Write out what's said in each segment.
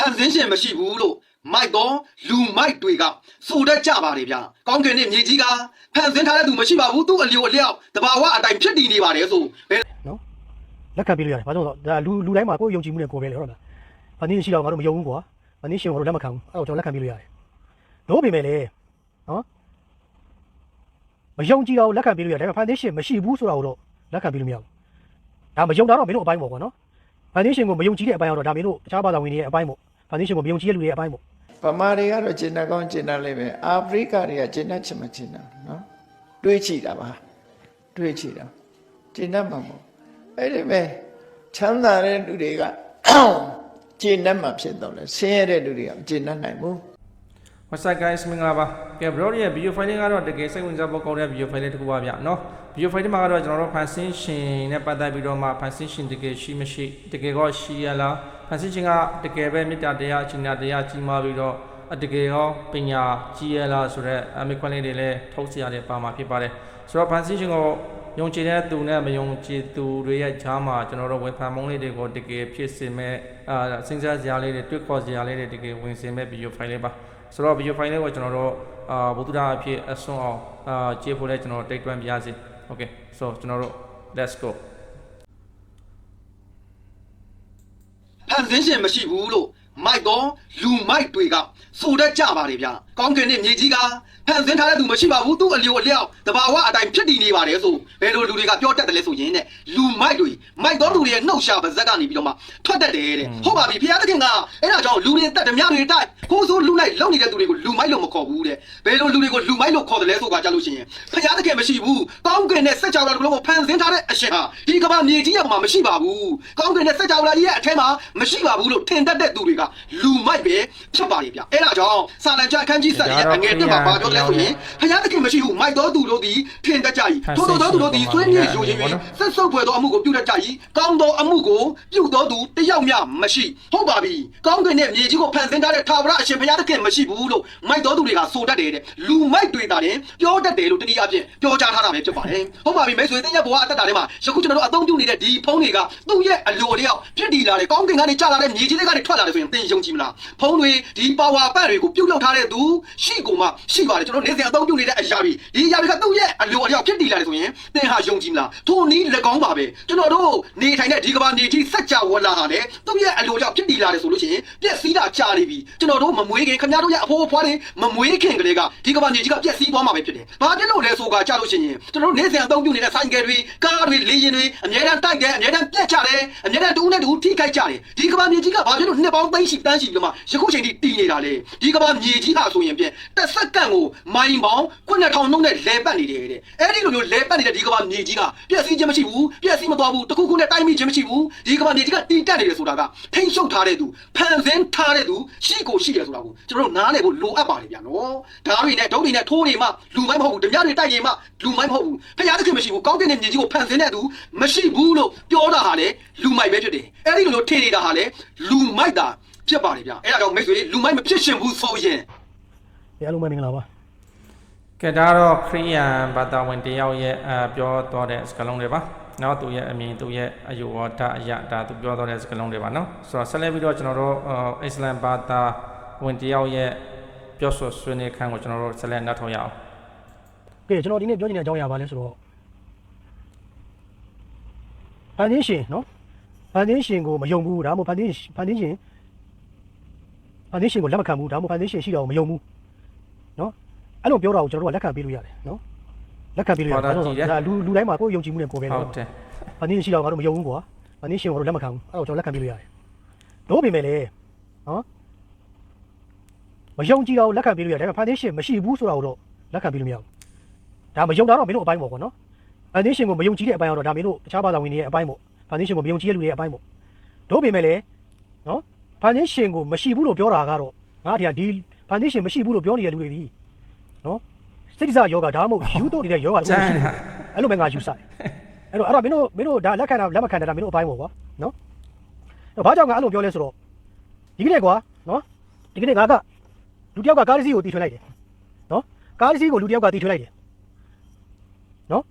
ဖန်ဆင်းရှင်မရှိဘူးလို့မိုက်တော့လူမိုက်တွေကဆိုတတ်ကြပါတယ်ဗျာကောင်းကင်နဲ့မြေကြီးကဖန်ဆင်းထားတဲ့သူမရှိပါဘူးသူ့အလျော်အလျောက်တဘာဝအတိုင်းဖြစ်တည်နေပါတယ်ဆိုဘယ်နော်လက်ခံပေးလို့ရတယ်ဘာကြောင့်လဲဒါလူလူတိုင်းမှာကိုယ်ယုံကြည်မှုနဲ့ကိုယ်ပဲလေဟုတ်လားဘာနည်းရှိတော့ငါတို့မယုံဘူးကွာဘာနည်းရှင်ငါတို့လက်မခံဘူးအဲ့တော့ကျွန်တော်လက်ခံပေးလို့ရတယ်တို့ပေမဲ့လေနော်မယုံကြည်တော့လက်ခံပေးလို့ရတယ်ဒါပေမဲ့ foundation မရှိဘူးဆိုတာကိုတော့လက်ခံပေးလို့မရဘူးဒါမယုံတာတော့မင်းတို့အပိုင်းပေါ့ကွာနော် foundation ကိုမယုံကြည်တဲ့အပိုင်းကတော့ဒါမင်းတို့တခြားဘာသာဝင်တွေရဲ့အပိုင်းပေါ့ foundation ကိုမယုံကြည်တဲ့လူတွေရဲ့အပိုင်းပေါ့ ဗမာတွေကတော့ကျင်တတ်ကောင်းကျင်တတ်လိမ့်မယ်အာဖရိကတွေကကျင်တတ်ချင်မကျင်တတ်ဘူးနော်တွေးကြည့်တာပါတွေးကြည့်တာကျင်တတ်မှာမဟုတ်အဲ့ဒီမဲ့ချမ်းသာတဲ့လူတွေကကျင်တတ်မှာဖြစ်တော့လေဆင်းရဲတဲ့လူတွေကမကျင်တတ်နိုင်ဘူး What's up guys မင်္ဂလာပါကဲ bro ရဲ့ video file လေးကတော့တကယ်စိတ်ဝင်စားဖို့ကောင်းတဲ့ video file လေးတစ်ခုပါဗျเนาะ video file ဒီမှာကတော့ကျွန်တော်တို့ fansin ရှင်နဲ့ပတ်သက်ပြီးတော့မှ fansin ရှင်တကယ်ရှိမရှိတကယ်ကောရှိရလား fansin ရှင်ကတကယ်ပဲမေတ္တာတရားအချင်းတရားကြီးမားပြီးတော့အတကယ်ရောပညာကြီးရလားဆိုတော့အမေခွန်းလေးတွေလည်းထုတ်စီရတဲ့ပါမှာဖြစ်ပါတယ်ဆိုတော့ fansin ရှင်ကိုယုံကြည်တဲ့သူနဲ့မယုံကြည်သူတွေရဲ့ဈားမှာကျွန်တော်တို့ဝန်ခံမုန်းလေးတွေကိုတကယ်ဖြစ်စေမဲ့အာစဉ်းစားစရာလေးတွေတွေ့ခေါ်စရာလေးတွေတကယ်ဝင်စေမဲ့ video file လေးပါဆိုတော့ video file လေးကိုကျွန်တော်တို့အာဘုဒ္ဓအဖြစ်အစွန်းအောင်အာကြည့်ဖို့လဲကျွန်တော်တိတ်တွန်းပြရစီ Okay so ကျွန်တော်တို့ let's go ဖန်ဆင်းရှင်မရှိဘူးလို့ မိုက်တော့လူမိုက်တွေကဆိုတတ်ကြပါတယ်ဗျာကောင်းကင်နဲ့မြေကြီးကဖန်ဆင်းထားတဲ့သူမရှိပါဘူးသူ့အလျော်အလျောက်တဘာဝအတိုင်းဖြစ်တည်နေပါတယ်ဆိုဘယ်လိုလူတွေကပြောတတ်တယ်လဲဆိုရင်တဲ့လူမိုက်တွေမိုက်တော့လူတွေရဲ့နှုတ်ရှာပါဇက်ကနေပြီးတော့မှထွက်တတ်တယ်တဲ့ဟုတ်ပါပြီဖခင်သခင်ကအဲ့ဒါကြောင့်လူတွေတက်ဓမြတွေတိုက်ခိုးဆိုးလူလိုက်လုံနေတဲ့သူတွေကိုလူမိုက်လို့မခေါ်ဘူးတဲ့ဘယ်လိုလူတွေကိုလူမိုက်လို့ခေါ်တယ်လဲဆိုတာကြလို့ရှိရင်ဖခင်သခင်မရှိဘူးကောင်းကင်နဲ့စက်ကြောင်တော်တို့ကိုဖန်ဆင်းထားတဲ့အရှင်ဟာဒီကမ္ဘာမြေကြီးရဲ့မှာမရှိပါဘူးကောင်းကင်နဲ့စက်ကြောင်တော်ကြီးရဲ့အထက်မှာမရှိပါဘူးလို့ထင်တတ်တဲ့သူတွေကလူမိုက်ပဲဖြစ်ပါလေဗျအဲ့ဒါကြောင့်စာလံကျအခန်းကြီးဆက်ရဲ့အငယ်တက်မှာပါတော့လဲဆိုရင်ဖခင်သခင်မရှိဘူးမိုက်တော်သူတို့သည်ထင်တတ်ကြ၏ထို့သောသူတို့သည်ဆွေးမြေ့ယူရင်းဆက်ဆုပ်ဖွယ်သောအမှုကိုပြုတတ်ကြ၏ကောင်းသောအမှုကိုပြုတော်သူတယောက်မျှမရှိဟုတ်ပါပြီကောင်းကင်နဲ့မြေကြီးကိုဖန်ဆင်းထားတဲ့ထာဝရအရှင်ဘုရားသခင်မရှိဘူးလို့မိုက်တော်သူတွေကဆိုတတ်တယ်တဲ့လူမိုက်တွေတာတယ်ပြောတတ်တယ်လို့တနည်းအားဖြင့်ပြောကြားထားတာပဲဖြစ်ပါတယ်ဟုတ်ပါပြီမိတ်ဆွေတဲ့ရဲ့ဘဝအသက်တာထဲမှာယခုကျွန်တော်တို့အသုံးပြုနေတဲ့ဒီဖုန်းတွေကသူ့ရဲ့အလိုလျောက်ဖြစ်တည်လာတဲ့ကောင်းကင်ကနေကျလာတဲ့မြေကြီးတွေကနေထွက်လာတယ်ဆိုရင်သင်ယုံကြည်မလားဖုန်းတွေဒီပါဝါပတ်တွေကိုပြုတ်လောက်ထားတဲ့သူရှိကုန်မှရှိပါတယ်ကျွန်တော်နေစဉ်အသုံးပြုနေတဲ့အရာတွေဒီအရာတွေကသူ့ရဲ့အလိုအလျောက်ဖြစ်တည်လာတယ်ဆိုရင်သင်ဟာယုံကြည်မလားထိုနည်း၎င်းပါပဲကျွန်တော်တို့နေထိုင်တဲ့ဒီကမ္ဘာနေကြီးစัจ java ဝလာဟာလေသူ့ရဲ့အလိုအလျောက်ဖြစ်တည်လာတယ်ဆိုလို့ရှိရင်ပြက်စီးတာကြာနေပြီကျွန်တော်တို့မမွေးခင်ခင်ဗျားတို့ရဲ့အဖိုးအဖွားတွေမမွေးခင်ကလေးကဒီကမ္ဘာနေကြီးကပြက်စီးသွားမှာပဲဖြစ်တယ်။ဘာဖြစ်လို့လဲဆိုကကြာလို့ရှိရင်ကျွန်တော်တို့နေစဉ်အသုံးပြုနေတဲ့ဆိုင်ကယ်တွေကားတွေလေယာဉ်တွေအများတန်းတိုက်တယ်အများတန်းပြက်ကြတယ်အများတန်းတူးနဲ့တူးထိခိုက်ကြတယ်ဒီကမ္ဘာမြေကြီးကဘာဖြစ်လို့နှစ်ပေါင်းသိန်းရှိတန်းရှိပြီးတော့မှယခုချိန်ထိတည်နေတာလဲဒီကမ္ဘာမြေကြီးဟာဆိုရင်ပြန်တစ်စက္ကန့်ကိုမိုင်ပေါင်း9000နှုန်းနဲ့လဲပတ်နေတယ်တဲ့အဲ့ဒီလိုမျိုးလဲပတ်နေတဲ့ဒီကမ္ဘာမြေကြီးကပြက်စီးခြင်းမရှိဘူးပြက်စီးမသွားဘူးတခုခုနဲ့တိုင်းမိခြင်းမရှိဘူးဒီကမ္ဘာမြေကြီးကတည်တက်နေတယ်ဆိုတာကထိမ့်ရှုပ်ထားတဲ့သူဖန်ဆင်းထားတဲ့သူရှိကိုရှိတယ်ဆိုတာကိုကျွန်တော်တို့နားလည်ဖို့လိုအပ်ပါတယ်ဗျာနော်ဓာတ်တွေနဲ့ဒုတ်တွေနဲ့ထိုးနေမှလူမိုင်းမဟုတ်ဘူးဓမြတွေတိုက်ရင်မှလူမိုင်းမဟုတ်ဘူးဖခင်သခင်မရှိဘူးကောင်းတဲ့မြေကြီးကိုဖန်ဆင်းတဲ့သူမရှိဘူးလို့ပြောတာဟာလေလူမိုက်ပဲဖြစ်တယ်အဲ့ဒီလိုမျိုးထင်နေတာဟာလေလူမိုက်တာ ဖြစ်ပါတယ်ဗျာအဲ့ဒါကြောင့်မိတ်ဆွေလူမိုက်မဖြစ်ရှင်ဘူးဆိုရင်ဒီအလုံးမင်္ဂလာပါကဲဒါတော့ခရိယန်ဘာသာဝင်တယောက်ရဲ့အပြောတော်တဲ့စကားလုံးတွေပါနောက်သူရဲ့အမြင်သူရဲ့အယူဝါဒအရာဒါသူပြောတော်တဲ့စကားလုံးတွေပါနော်ဆိုတော့ဆက်လက်ပြီးတော့ကျွန်တော်တို့အစ္စလမ်ဘာသာဝင်တယောက်ရဲ့ပြောဆိုဆွေးနွေးခန်းကိုကျွန်တော်တို့ဆက်လက်နောက်ထောင်ရအောင်ကဲကျွန်တော်ဒီနေ့ပြောချင်တဲ့အကြောင်းအရာပါလဲဆိုတော့ foundation နော် foundation ကိုမယုံဘူးဒါမှမဟုတ် foundation foundation foundation ကိုလက်မခံဘူးဒါမှမဟုတ် foundation ရှိတော့မယုံဘူးနော်အဲ့လိုပြောတာကိုကျွန်တော်တို့ကလက်ခံပေးလို့ရတယ်နော်လက်ခံပေးလို့ရတယ်ဒါလူလူတိုင်းမှာကိုယ်ယုံကြည်မှုနဲ့ကိုယ်ပဲဟုတ်တယ် foundation ရှိတော့ငါတို့မယုံဘူးကွာ foundation ကိုတော့လက်မခံဘူးအဲ့တော့ကျွန်တော်လက်ခံပေးလို့ရတယ်တို့ပေမဲ့လေနော်မယုံကြည်တော့လက်ခံပေးလို့ရတယ်ဒါပေမဲ့ foundation မရှိဘူးဆိုတာကိုတော့လက်ခံပေးလို့မရဘူးဒါမယုံတာတော့မင်းတို့အပိုင်းပေါ့ကွာနော် foundation ကိုမယုံကြည်တဲ့အပိုင်းကတော့ဒါမင်းတို့တခြားဘာသာဝင်တွေရဲ့အပိုင်းပေါ့ foundation ကိုမယုံကြည်တဲ့လူတွေရဲ့အပိုင်းပေါ့တို့ပေမဲ့လေနော် foundation ကိုမရှိဘူးလို့ပြောတာကတော့ငါတရားဒီ foundation မရှိဘူးလို့ပြောနေတဲ့လူတွေဒီနော်စိတ္တဇယောဂဒါမှမဟုတ်ယူတော့နေတဲ့ယောဂကျန်ရှိတယ်အဲ့လိုပဲငါယူဆိုင်အဲ့တော့အဲ့တော့မင်းတို့မင်းတို့ဒါလက်ခံတာလက်မခံတာဒါမင်းတို့အပိုင်းပေါ့ကွာနော်အဲ့ဘာကြောင့်ငါအဲ့လိုပြောလဲဆိုတော့ဒီကနေ့ကွာနော်ဒီကနေ့ငါကလူတစ်ယောက်ကကားတစ်စီးကိုတီထွင်လိုက်တယ်နော်ကားတစ်စီးကိုလူတစ်ယောက်ကတီထွင်လိုက်တယ်နော်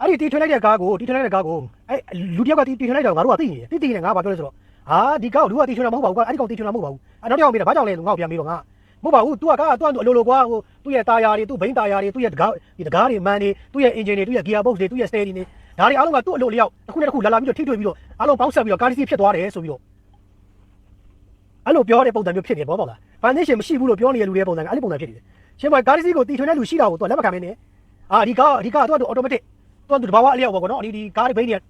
အဲ့ဒီတီထွင်လိုက်တဲ့ကားကိုတီထွင်လိုက်တဲ့ကားကိုအဲ့လူတစ်ယောက်ကတီတီထွင်လိုက်တာကိုငါတို့ကသိနေတယ်သိသိနေငါဘာပြောလဲဆိုတော့ ဟာဒီကောက်လူကတီချွန်တာမဟုတ်ပါဘူးကွာအဲ့ဒီကောက်တီချွန်တာမဟုတ်ပါဘူးအဲ့နောက်တစ်ယောက်မေးတာဘာကြောင့်လဲလို့ငေါ့ပြန်မေးတော့ငါမဟုတ်ပါဘူး तू ကကအတော့အလိုလိုကွာဟိုသူ့ရဲ့တာယာတွေသူ့ဘိန်းတာယာတွေသူ့ရဲ့တကားဒီတကားတွေမန်တွေသူ့ရဲ့ engine တွေသူ့ရဲ့ gear box တွေသူ့ရဲ့ steering တွေဒါတွေအားလုံးကသူ့အလိုလျောက်တစ်ခုနဲ့တစ်ခုလာလာပြီးတော့ထိတွေ့ပြီးတော့အားလုံးပေါင်းဆက်ပြီးတော့ currency ဖြစ်သွားတယ်ဆိုပြီးတော့အဲ့လိုပြောတဲ့ပုံစံမျိုးဖြစ်နေပေါ့ပေါ့လား foundation မရှိဘူးလို့ပြောနေတဲ့လူတွေပုံစံကအဲ့လိုပုံစံဖြစ်နေတယ်ရှင်မ currency ကိုတီထွင်တဲ့လူရှိတာကိုသူကလက်မခံမင်းနဲ့အာဒီကားဒီကားကတော့ automatic သူကတဘာဝအလျောက်ပေါ့ကောနော်ဒီဒီကားတွေဘိန်းတွေက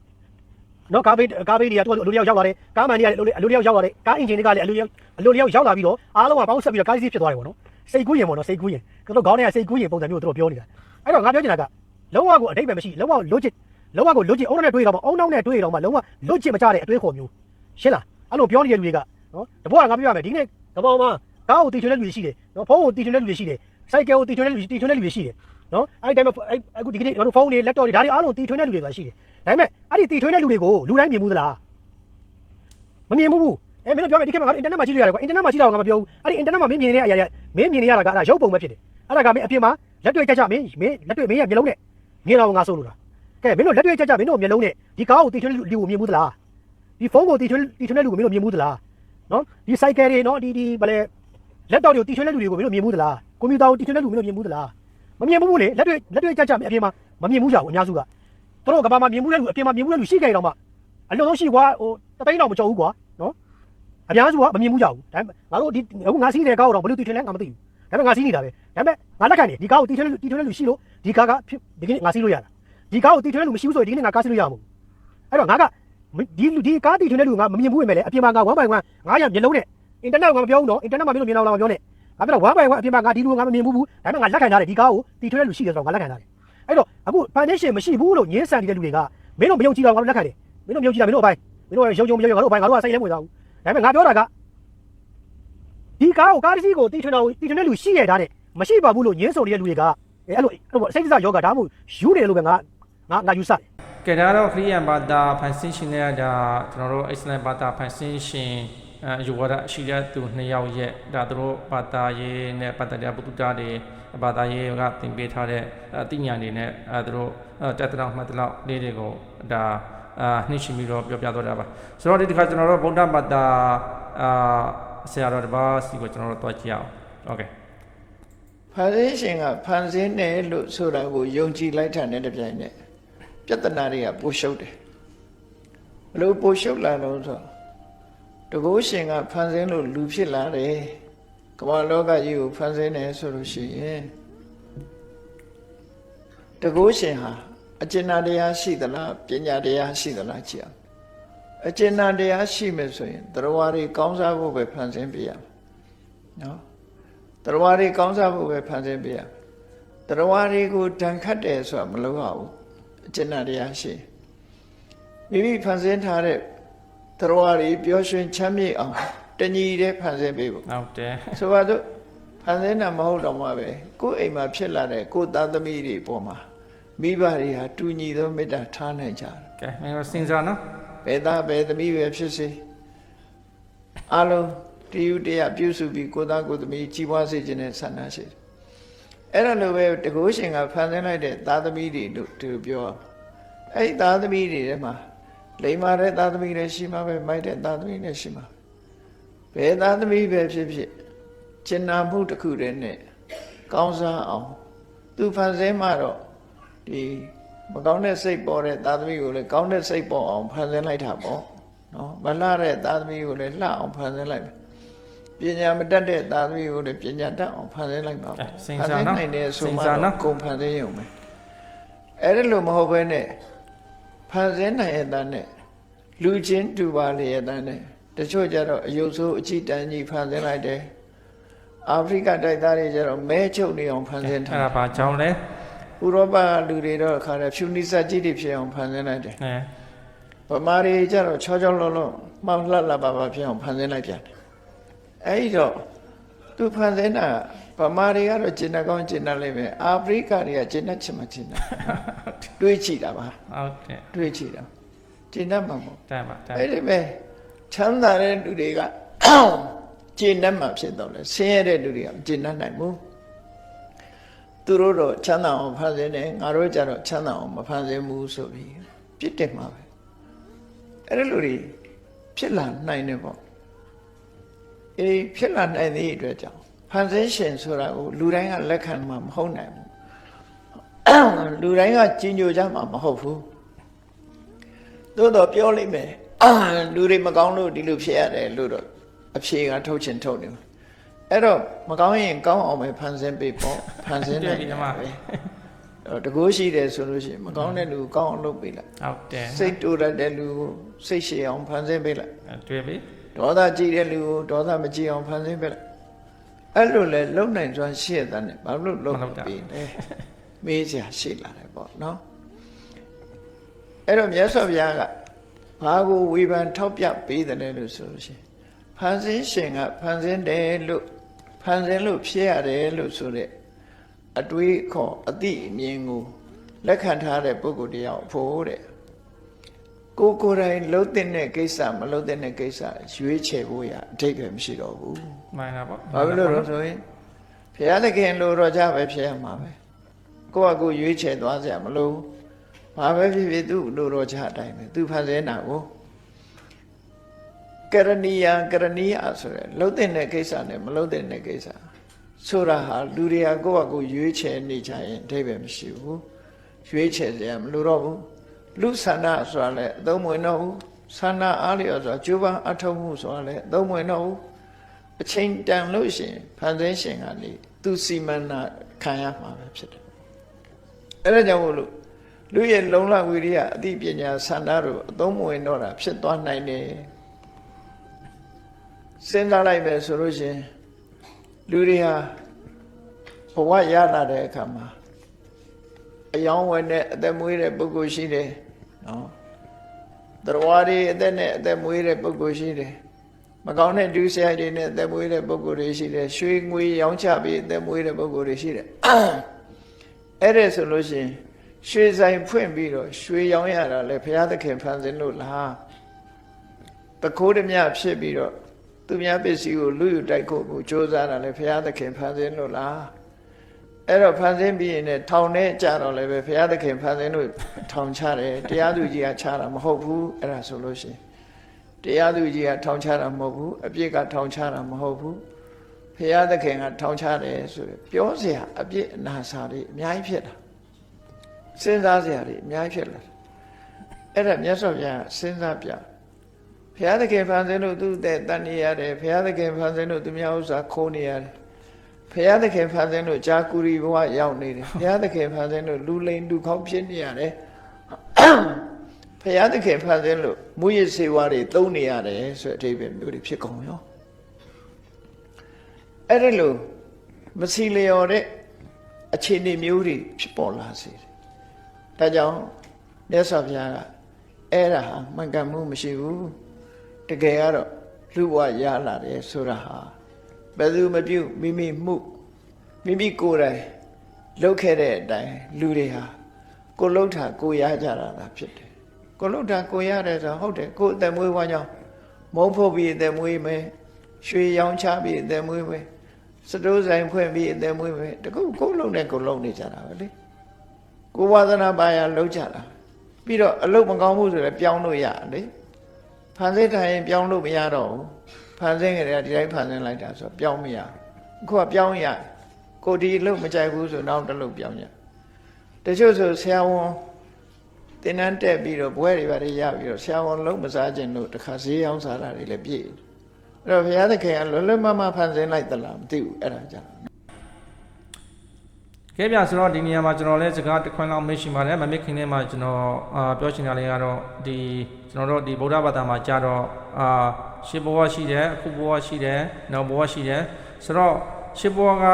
နော်ကားဘိန်းကားဘိန်းတွေကသူကအလိုလျောက်ရောက်လာတယ်ကားမန်တွေကလည်းအလိုလျောက်ရောက်လာတယ်ကားအင်ဂျင်တွေကလည်းအလိုလျောက်အလိုလျောက်ရောက်လာပြီးတော့အားလုံးကပေါင်းဆက်ပြီးတော့ကားစီးဖြစ်သွားတယ်ပေါ့နော်စိတ်ကူးရင်ပေါ့နော်စိတ်ကူးရင်သူတို့ခေါင်းထဲကစိတ်ကူးရင်ပုံစံမျိုးသူတို့ပြောနေတာအဲ့တော့ငါပြောချင်တာကလုံးဝကိုအတိတ်ပဲမရှိလုံးဝ logic လုံးဝကို logic အုံနောက်နဲ့တွေးတော့မှအုံနောက်နဲ့တွေးတော့မှလုံးဝ logic မကြတဲ့အတွေးခေါ်မျိုးရှင်းလားအဲ့လိုပြောနေတဲ့လူတွေကနော်တဘောကငါပြောရမယ်ဒီနေ့ကပောင်မှာကားကိုတီထွင်တဲ့လူတွေရှိတယ်နော်ဖုန်းကိုတီထွင်တဲ့လူတွေရှိတယ်စိုက်ကယ်ကိုတီထွင်တဲ့လူတီထွင်တဲ့လူတွေရှိတယ်နော်အဲ့ဒီတိုင်းမှာအခုဒီကနေ့ကျွန်တော်ဖုန်းတွေ laptop တွေဒါတွေအားလုံးတီထွင်တဲ့လူတွေဆိုတာရှိတယ် ဒါပေမဲ့အဲ့ဒီတီထွင်တဲ့လူတွေကိုလူတိုင်းမြင်မှုသလားမမြင်ဘူးဘူးအဲမင်းတို့ပြောမယ်ဒီခေတ်မှာငါတို့ internet မှာကြည့်လို့ရတယ်ကွာ internet မှာကြည့်တော့ငါမပြောဘူးအဲ့ဒီ internet မှာမင်းမြင်နေတဲ့အရာတွေမင်းမြင်နေရတာကအဲ့ဒါရုပ်ပုံပဲဖြစ်တယ်အဲ့ဒါကမင်းအပြင်မှာလက်တွေ့ကြကြမင်းမင်းလက်တွေ့မင်းရဲ့မျက်လုံးနဲ့မြင်တော့ငါဆိုလို့လားကဲမင်းတို့လက်တွေ့ကြကြမင်းတို့မျက်လုံးနဲ့ဒီကားကိုတီထွင်တဲ့လူကိုမြင်မှုသလားဒီဖုန်းကိုတီထွင်တီထွင်တဲ့လူကိုမင်းတို့မြင်မှုသလားနော်ဒီ cycle တွေနော်ဒီဒီဗလဲ laptop တွေကိုတီထွင်တဲ့လူတွေကိုမင်းတို့မြင်မှုသလားကွန်ပျူတာကိုတီထွင်တဲ့လူမင်းတို့မြင်မှုသလားမမြင်ဘူးလေလက်တွေ့လက်တွေ့ကြကြမင်းအပြင်မှာမမြင်ဘူးကြဘူးအများစုက တို့ကဘာမှမြင်မှုတဲ့လူအပြင်မှာမြင်မှုတဲ့လူရှိကြရင်တော့မှအလုံးလုံးရှိကွာဟိုတသိန်းတော့မကြောက်ဘူးကွာနော်အများစုကမမြင်ဘူးကြဘူးဒါပေမဲ့ငါတို့ဒီအခုငါစီးတဲ့ကားတော့ဘယ်လိုတီထွင်လဲငါမသိဘူးဒါပေမဲ့ငါစီးနေတာပဲဒါပေမဲ့ငါလက်ခံတယ်ဒီကားကိုတီထွင်တဲ့လူတီထွင်တဲ့လူရှိလို့ဒီကားကဒီကနေ့ငါစီးလို့ရတာဒီကားကိုတီထွင်တဲ့လူမရှိဘူးဆိုရင်ဒီကနေ့ငါကားစီးလို့ရမှာမဟုတ်အဲ့တော့ငါကဒီလူဒီကားတီထွင်တဲ့လူငါမမြင်ဘူးပဲလေအပြင်မှာငါ1 by 1ငါရမျက်လုံးနဲ့ internet ကမပြောဘူးနော် internet မှာမင်းတို့မြင်တော့လားမပြောနဲ့ငါပြောတော့1 by 1အပြင်မှာငါဒီလူငါမမြင်ဘူးဘူးဒါပေမဲ့ငါလက်ခံထားတယ်ဒီကားကိုတီထွဲတဲ့လူရှိတယ်ဆိုတော့ငါလက်ခံထားတယ် အဲ့တော့အခု foundation မရှိဘူးလို့ညင်းဆန်နေတဲ့လူတွေကမင်းတို့မယုံကြည်တော့ငါတို့လက်ခံတယ်မင်းတို့မယုံကြည်တာမင်းတို့အပိုင်းမင်းတို့ရုံကြုံမယုံငါတို့အပိုင်းငါတို့ကစိတ်လဲမဝင်သွားဘူးဒါပေမဲ့ငါပြောတာကဒီကားကိုကားတစ်စီးကိုတီထွဲတော့တီထွဲတဲ့လူရှိရတာတဲ့မရှိပါဘူးလို့ညင်းဆုံနေတဲ့လူတွေကအဲ့လိုအဲ့လိုစိတ်ကစားယောဂဒါမှမဟုတ်ယူတယ်လို့ပဲငါငါငါယူဆတယ်ကဲဒါကတော့ခရီးယန်ဘာသာဖန်ဆင်းရှင်တဲ့ဒါကျွန်တော်တို့အစ္စလာမ်ဘာသာဖန်ဆင်းရှင်အယူဝါဒရှိတဲ့သူနှစ်ယောက်ရဲ့ဒါသူတို့ဘာသာရေးနဲ့ပတ်သက်တဲ့ဘုဒ္ဓတွေ ဘာသာရေးကသင်ပေးထားတဲ့အသိဉာဏ်တွေနဲ့အဲသူတို့တက်တဲ့တော့မှတ်တဲ့တော့လေးတွေကိုဒါအာနှိမ့်ရှင်ပြီးတော့ပြောပြတော့တာပါဆိုတော့ဒီတစ်ခါကျွန်တော်တို့ဗုဒ္ဓဘာသာအာဆရာတော်တစ်ပါးစီကိုကျွန်တော်တို့တွားကြည့်အောင်โอเค ဖန်ဆင်းရှင်ကဖန်ဆင်းတယ်လို့ဆိုတာကိုယုံကြည်လိုက်တာနဲ့တပြိုင်နက်ပြဿနာတွေကပိုရှုပ်တယ်ဘလို့ပိုရှုပ်လာလို့ဆိုတကုရှင်ကဖန်ဆင်းလို့လူဖြစ်လာတယ် ကမ္ဘာလောကကြီးကိုဖန်ဆင်းတယ်ဆိုလို့ရှိရင်တကုရှင်ဟာအကျဉ်းတရားရှိသလားပညာတရားရှိသလားကြည့်အောင်အကျဉ်းတရားရှိမယ်ဆိုရင်တရားတွေကောင်းစားဖို့ပဲဖန်ဆင်းပြရမယ်နော်တရားတွေကောင်းစားဖို့ပဲဖန်ဆင်းပေးရတရားတွေကိုတန်ခတ်တယ်ဆိုတာမလုပ်ရဘူးအကျဉ်းတရားရှိမိမိဖန်ဆင်းထားတဲ့တရားတွေပျော်ရွှင်ချမ်းမြေ့အောင် တညီတဲ့ဖန်ဆင်းပေးဖို့ဟုတ်တယ်ဆိုပါတော့ဖန်ဆင်းတာမဟုတ်တော့မှပဲကိုယ်အိမ်မှာဖြစ်လာတဲ့ကိုယ်သားသမီးတွေပေါ်မှာမိဘတွေဟာတူညီသောမေတ္တာထားနိုင်ကြတယ်ကဲမင်းတို့စဉ်းစားနော်ဘယ်သားဘယ်သမီးပဲဖြစ်စေအလုံးတယူတရားပြုစုပြီးကိုသားကိုသမီးကြီးပွားစေခြင်းနဲ့ဆန္ဒရှိတယ်။အဲ့ဒါလိုပဲတကုရှင်ကဖန်ဆင်းလိုက်တဲ့သားသမီးတွေလို့သူပြောအောင်။အဲ့ဒီသားသမီးတွေထဲမှာလိမ္မာတဲ့သားသမီးတွေရှိမှာပဲမိုက်တဲ့သားသမီးတွေရှိမှာပဲ ဘယ်သားသမီးပဲဖြစ်ဖြစ်ကျင်နာမှုတစ်ခုတည်းနဲ့ကောင်းစားအောင် သူဖန်ဆင်းမှတော့ဒီမကောင်းတဲ့စိတ်ပေါ်တဲ့သားသမီးကိုလည်းကောင်းတဲ့စိတ်ပေါ်အောင်ဖန်ဆင်းလိုက်တာပေါ့နော်မလှတဲ့သားသမီးကိုလည်းလှအောင်ဖန်ဆင်းလိုက်မယ်ပညာမတတ်တဲ့သားသမီးကိုလည်းပညာတတ်အောင်ဖန်ဆင်းလိုက်ပါကဲပေါ့စဉ်းစားနော်နိုင်တယ်ဆိုစဉ်းမှစားနော်တော့ကုန်ဖန်ဆင်းရုံပဲအဲ့ဒါလိုမဟုတ်ဘဲနဲ့ဖန်ဆင်းနိုင်ရတဲ့နဲ့လူချင်းတူပါလေရတဲ့နဲ့တ ချို့ကြတော့အယုတ်ဆိုးအကြည့်တန်းကြီးဖန်ဆင်းလိုက်တယ်အာဖရိကတိုက်သားတွေကျတော့မဲချုပ်နေအောင်ဖန်ဆင်းအဲ့ထားဒါဘာကြောင့်လဲဥရောပလူတွေတော့ခါတယ်ဖြူနိစကြီးတွေဖြစ်အောင်ဖန်ဆင်းလိုက်တယ်အဲဗမာတွေကျတော့ချောချောလုံးလုံးမှောက်လှလှပါပါဖြစ်အောင်ဖန်ဆင်းလိုက်ပြန်တယ်အဲဒီတော့သူဖန်ဆင်းတာဗမာတွေကတော့ကျင်နာကောင်းကျင်နာလိမ့်မယ်အာဖရိကတွေကကျင်နာချင်မှကျင်နာတွေးကြည့်တာပါဟုတ်တယ်တွေးကြည့်တာကျင်နာမှာမဟုတ်တမ်းပါတမ်းအဲ့ဒီပဲ ချမ်းသာတဲ့လူတွေကကျင်နာမှာဖြစ်တော့လေဆင်းရဲတဲ့လူတွေကမကျင်နာနိုင်ဘူးသူတို့တော့ချမ်းသာအောင်ဖန်ဆင်းတယ်ငါတို့ကြတော့ချမ်းသာအောင်မဖန်ဆင်းဘူးဆိုပြီးပြစ်တယ်မှာပဲအဲ့ဒီလူတွေဖြဖြစ်လာနိုင်တယ်ပေါ့အေးဖြစ်လာနိုင်တဲ့အတွက်ကြောင့်ဖန်ဆင်းရှင်ဆိုတာကိုလူတိုင်းကလက်ခံမှာမဟုတ်နိုင်ဘူးလူတိုင်းကကြီးညိုကြမှာမဟုတ်ဘူးသို့တော့ပြောလိမ့်မယ် အာလူတွေမကောင်းလို့ဒီလိုဖြစ်ရတယ်လို့တော့အဖြေကထုတ်ချင်ထုတ်နေမှာအဲ့တော့မကောင်းရင်ကောင်းအောင်ပဲဖန်ဆင်းပေးပေါ့ဖန်ဆင်းနိုင်တယ်ပဲအဲ့တော့တကူရှိတယ်ဆိုလို့ရှိရင်မကောင်းတဲ့လူကိုကောင်းအောင်လုပ်ပေးလိုက်ဟုတ်တယ်စိတ်တူရတဲ့လူကိုစိတ်ရှည်အောင်ဖန်ဆင်းပေးလိုက်တွေ့ပြီဒေါသကြည့်တဲ့လူကိုဒေါသမကြည့်အောင်ဖန်ဆင်းပေးလိုက်အဲ့လိုလဲလုံနိုင်စွာရှိရတဲ့နဲ့ဘာလို့လုံမပေးလဲမေးစရာရှိလာတယ်ပေါ့နော်အဲ့တော့မြတ်စွာဘုရားက ဘာကိုဝေဖန်ထောက်ပြပေးတယ်လဲလို့ဆိုလို့ရှိရင်ဖန်ဆင်းရှင်ကဖန်ဆင်းတယ်လို့ဖန်ဆင်းလို့ဖြစ်ရတယ်လို့ဆိုတဲ့အတွေးခေါ်အတိအမြင်ကိုလက်ခံထားတဲ့ပုဂ္ဂိုလ်တရားဖို့တဲ့ကိုယ်ကိုယ်တိုင်လှုပ်တဲ့ကိစ္စမလှုပ်တဲ့ကိစ္စရွေးချယ်ဖို့ရအထိတ်ပဲမရှိတော့ဘူးမှန်တာပေါ့။ဘာဖြစ်လို့လဲဆိုရင်ဘုရားသခင်လိုတော့ကြပဲဖြစ်ရမှာပဲ။ကိုယ့်အကူရွေးချယ်သွားစရာမလိုဘူး။ ဘာပဲဖြစ်ဖြစ်သူ့လိုတော့ကြအတိုင်းပဲ။သူဖန်ဆင်းတာကိုကရဏီယကရဏီယဆိုရယ်လှုပ်တဲ့ကိစ္စနဲ့မလှုပ်တဲ့ကိစ္စဆိုတာဟာလူတွေကကိုယ့်အကူရွေးချယ်နေကြရင်အထိတ်ပဲမရှိဘူး။ရွေးချယ်စရာမလိုတော့ဘူး။လူဆန္ဒဆိုတာလည်းအသုံးဝင်တော့ဘူး။ဆန္ဒအားလျော်ဆိုတာကျိုးပန်းအထောက်မှုဆိုတာလည်းအသုံးဝင်တော့ဘူး။အချိန်တန်လို့ရှိရင်ဖန်ဆင်းရှင်ကနေသူစီမံနာခံရမှာပဲဖြစ်တယ်။အဲဒါကြောင့်မို့လို့ လူရဲ့လုံလဝိရိယအသိပညာဆန္ဒတို့အသုံးမဝင်တော့တာဖြစ်သွားနိုင်တယ်။စဉ်းစားလိုက်ပဲဆိုလို့ရှိရင်လူတွေဟာဘဝရလာတဲ့အခါမှာအယောင်းဝယ်နဲ့အသက်မွေးတဲ့ပုဂ္ဂိုလ်ရှိတယ်နော်။တရားတွေအသက်နဲ့အသက်မွေးတဲ့ပုဂ္ဂိုလ်ရှိတယ်။မကောင်းတဲ့ဒုစရိုက်တွေနဲ့အသက်မွေးတဲ့ပုဂ္ဂိုလ်တွေရှိတယ်။ရွှေငွေရောင်းချပြီးအသက်မွေးတဲ့ပုဂ္ဂိုလ်တွေရှိတယ်။အဲ့ဒါဆိုလို့ရှိရင် ရွှေဆိုင်ဖွင့်ပြီးတော့ရွှေရောင်းရတာလေဘုရားသခင်ဖန်ဆင်းလို့လား။တခိုးဓမြဖြစ်ပြီးတော့သူများပစ္စည်းကိုလူယူတိုက်ဖို့ကိုစ조사တာလေဘုရားသခင်ဖန်ဆင်းလို့လား။အဲ့တော့ဖန်ဆင်းပြီးရင်လည်းထောင်ထဲကြတော့လည်းပဲဘုရားသခင်ဖန်ဆင်းလို့ထောင်ချတယ်တရားသူကြီးကချတာမဟုတ်ဘူးအဲ့ဒါဆိုလို့ရှိရင်တရားသူကြီးကထောင်ချတာမဟုတ်ဘူးအပြစ်ကထောင်ချတာမဟုတ်ဘူးဘုရားသခင်ကထောင်ချတယ်ဆိုရယ်ပြောเสียအပြစ်အနာစာတွေအများကြီးဖြစ်တာ စဉ်းစားစရာတွေအများကြီးဖြစ်လာတယ်အဲ့ဒါမြတ်စွာဘုရားစဉ်းစားပြဘုရားသခင်ဖန်ဆင်းလို့သူ့တဲ့တန်နေရတယ်ဘုရားသခင်ဖန်ဆင်းလို့သူများဥစ္စာခိုးနေရတယ်ဘုရားသခင်ဖန်ဆင်းလို့ကြာကူရီဘဝရောက်နေတယ်ဘုရားသခင်ဖန်ဆင်းလို့လူလိန်လူခေါင်းဖြစ်နေရတယ်ဘုရားသခင်ဖန်ဆင်းလို့မူရစေဝါတွေသုံးနေရတယ်ဆိုတဲ့အဓိပ္ပာယ်မျိုးတွေဖြစ်ကုန်ရောအဲ့ဒါလို့မစီလျော်တဲ့အခြေအနေမျိုးတွေဖြစ်ပေါ်လာစေတယ် ဒါကြောင့်မြတ်စွာဘုရားကအဲ့ဒါဟာမှန်ကန်မှုမရှိဘူးတကယ်ကတော့လူဘဝရလာတယ်ဆိုတာဟာဘယ်သူမပြုမိမိမှုမိမိကိုယ်တိုင်လုပ်ခဲ့တဲ့အတိုင်းလူတွေဟာကိုယ်လှုပ်တာကိုယ်ရကြတာလားဖြစ်တယ်ကိုယ်လှုပ်တာကိုယ်ရတယ်ဆိုဟုတ်တယ်ကိုယ်အသက်မွေးဝမ်းကြောင်းမုံဖုတ်ပြီးအသက်မွေးမယ်ရွှေရောင်ချပြီးအသက်မွေးမယ်စတိုးဆိုင်ဖွင့်ပြီးအသက်မွေးမယ်တကူကိုယ်လုံးနဲ့ကိုယ်လုံးနေကြတာပဲလေ ကိုယ်ဝါသနာပါရလုံးကြတာပြီးတော့အလုတ်မကောင်းမှုဆိုလည်းပြောင်းလို့ရလေဖန်ဆင်းထိုင်ရင်ပြောင်းလို့မရတော့ဘူးဖန်ဆင်းကြတယ်ဒီတိုင်းဖန်ဆင်းလိုက်တာဆိုတော့ပြောင်းမရအခုကပြောင်းရကိုဒီအလုတ်မကြိုက်ဘူးဆိုနောက်တစ်လုတ်ပြောင်းရတချို့ဆိုဆရာဝန်တင်တန်းတက်ပြီးတော့ဘွဲတွေပါတွေရပြီးတော့ဆရာဝန်လုံးမစားခြင်းလို့တခါဈေးရောက်စားတာတွေလည်းပြည့်အဲ့တော့ဘုရားသခင်ကလွတ်လွတ်မမဖန်ဆင်းလိုက်သလားမသိဘူးအဲ့ဒါကြောင့် ကဲဗျာဆိုတော့ဒီနေရာမှာကျွန်တော်လည်းစကားတစ်ခွန်းလောက်မေ့ရှင်ပါတယ်မမေ့ခင်ထဲမှာကျွန်တော်အာပြောချင်တာလေးကတော့ဒီကျွန်တော်တို့ဒီဗုဒ္ဓဘာသာမှာကြာတော့အာရှစ်ဘဝရှိတယ်အခုဘဝရှိတယ်နောက်ဘဝရှိတယ်ဆိုတော့ရှစ်ဘဝက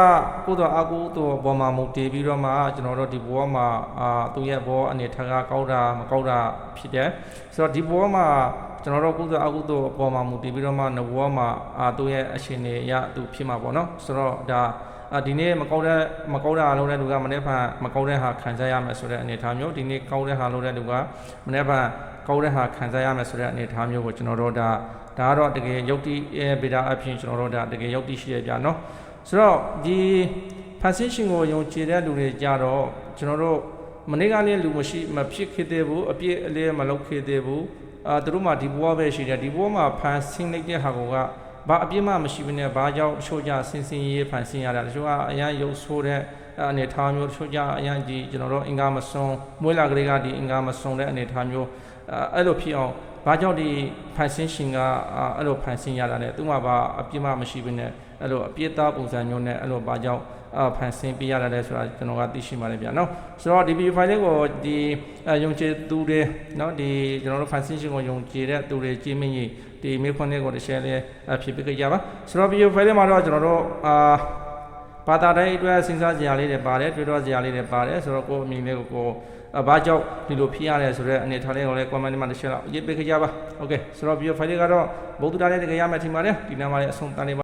ကုသိုလ်အကုသိုလ်ပေါ်မှာမူတည်ပြီးတော့မှကျွန်တော်တို့ဒီဘဝမှာအာသူရဲ့ဘဝအနေထားကကောက်တာမကောက်တာဖြစ်တယ်ဆိုတော့ဒီဘဝမှာကျွန်တော်တို့ကုသိုလ်အကုသိုလ်ပေါ်မှာမူတည်ပြီးတော့မှနဘဝမှာအာသူရဲ့အရှင်နေရသူဖြစ်မှာပေါ့နော်ဆိုတော့ဒါအာ ဒီနေ့မကောက်တဲ့မကောက်တာလုံးတဲ့လူကမနေ့ကမကောက်တဲ့ဟာခံစားရမယ်ဆိုတဲ့အနေအထားမျိုးဒီနေ့ကောက်တဲ့ဟာလုံးတဲ့လူကမနေ့ကကောက်တဲ့ဟာခံစားရမယ်ဆိုတဲ့အနေအထားမျိုးကိုကျွန်တော်တို့ဒါဒါကတော့တကယ်ယုတ်တိဗေဒအဖြစ်ကျွန်တော်တို့ဒါတကယ်ယုတ်တိရှိရကြနော်ဆိုတော့ဒီဖန်ဆင်းရှင်ကိုယုံကြည်တဲ့လူတွေကြတော့ကျွန်တော်တို့မနေ့ကနေ့လူမရှိမဖြစ်ခဲ့သေးဘူးအပြည့်အလဲမလုပ်ခဲ့သေးဘူးအာသူတို့မှဒီဘဝပဲရှိတယ်ဒီဘဝမှာဖန်ဆင်းလိုက်တဲ့ဟာက ဘာအပြစ်မှမရှိဘဲနဲ့ဘာကြောင့်တချို့ကြဆင်းဆင်းရေးဖန်ဆင်းရတာတချို့ကအရန်ရုပ်ဆိုးတဲ့အနေအထားမျိုးတချို့ကြအရန်ကြီးကျွန်တော်တို့အင်္ဂါမစွန်မွေးလာကလေးကဒီအင်္ဂါမစွန်တဲ့အနေအထားမျိုးအဲအဲ့လိုဖြစ်အောင်ဘာကြောင့်ဒီဖန်ဆင်းရှင်ကအာအဲ့လိုဖန်ဆင်းရတာလဲသူမှဘာအပြစ်မှမရှိဘဲနဲ့အဲ့လိုအပြစ်သားပုံစံမျိုးနဲ့အဲ့လိုဘာကြောင့်အာဖန်ဆင်းပြရတာလဲဆိုတာကျွန်တော်ကသိရှိပါတယ်ဗျာနော်ဆိုတော့ဒီ video file လေးကိုဒီအဲယုံကြည်သူတွေနော်ဒီကျွန်တော်တို့ file ရှင်ကိုယုံကြည်တဲ့သူတွေကြည့်မင်းကြီး ဒီမေခွန်းလေးကိုတစ် share လေးအဖြစ်ပေးကြပါဆိုတော့ video file လေးမှာတော့ကျွန်တော်တို့အာဘာသာတိုင်းအတွက်စဉ်းစားကြရလေးတွေပါတယ်တွေ့တော့ကြရလေးတွေပါတယ်ဆိုတော့ကိုယ်အမြင်လေးကိုကိုအဘာကြောင့်ဒီလိုဖြစ်ရတယ်ဆိုတော့အနေထားလေးကိုလည်း comment မှာတစ် share လောက်ရေးပေးကြပါ okay ဆိုတော့ video file လေးကတော့ဘုဒ္ဓတာလေးတကယ်ရမယ်ထင်ပါတယ်ဒီနားမှာလည်းအဆုံးတန်းလေးပါ